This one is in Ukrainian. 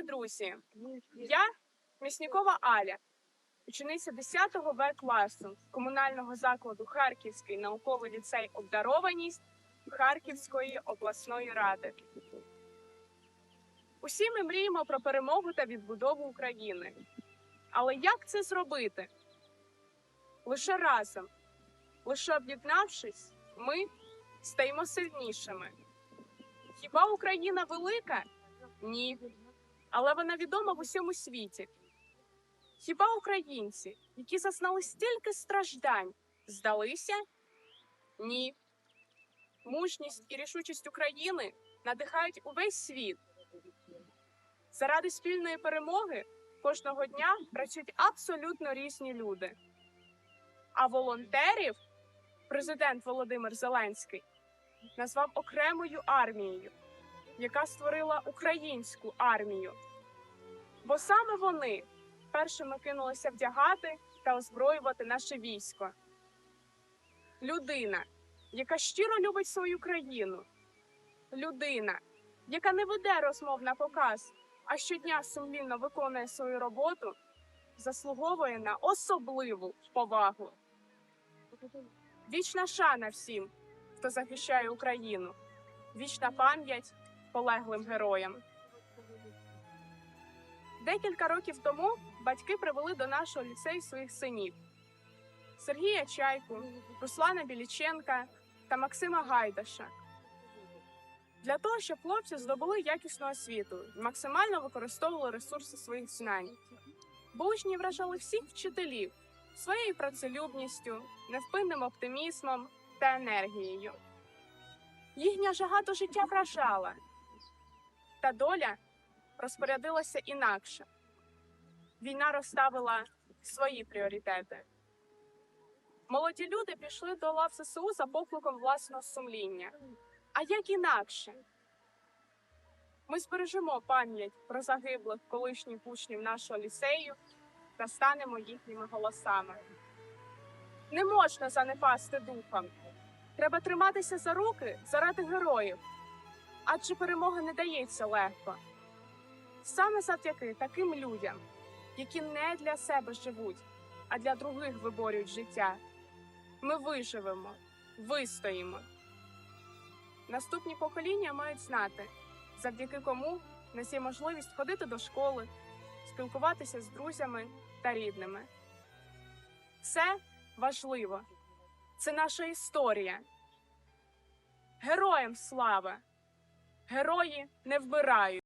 Шановні друзі, я Міснікова Аля, учениця 10 Б класу комунального закладу Харківський науковий ліцей обдарованість Харківської обласної ради. Усі ми мріємо про перемогу та відбудову України. Але як це зробити? Лише разом, лише об'єднавшись, ми стаємо сильнішими. Хіба Україна велика? Ні. Але вона відома в усьому світі. Хіба українці, які зазнали стільки страждань, здалися? Ні. Мужність і рішучість України надихають увесь світ. Заради спільної перемоги кожного дня працюють абсолютно різні люди. А волонтерів президент Володимир Зеленський назвав окремою армією, яка створила українську армію. Бо саме вони першими кинулися вдягати та озброювати наше військо. Людина, яка щиро любить свою країну, людина, яка не веде розмов на показ, а щодня сумлінно виконує свою роботу, заслуговує на особливу повагу. Вічна шана всім, хто захищає Україну, вічна пам'ять полеглим героям. Декілька років тому батьки привели до нашого ліцею своїх синів Сергія Чайку, Руслана Біліченка та Максима Гайдаша. Для того, щоб хлопці здобули якісну освіту максимально використовували ресурси своїх знань. Бо учні вражали всіх вчителів своєю працелюбністю, невпинним оптимізмом та енергією. Їхня жага до життя вражала, та доля розпорядилася інакше. Війна розставила свої пріоритети. Молоді люди пішли до лав ЗСУ за покликом власного сумління. А як інакше? Ми збережемо пам'ять про загиблих колишніх учнів нашого ліцею та станемо їхніми голосами. Не можна занепасти духом. Треба триматися за руки заради героїв, адже перемога не дається легко. Саме завдяки таким людям, які не для себе живуть, а для других виборюють життя, ми виживемо, вистоїмо. Наступні покоління мають знати, завдяки кому нас є можливість ходити до школи, спілкуватися з друзями та рідними. Це важливо, це наша історія. Героям слава! Герої не вбирають.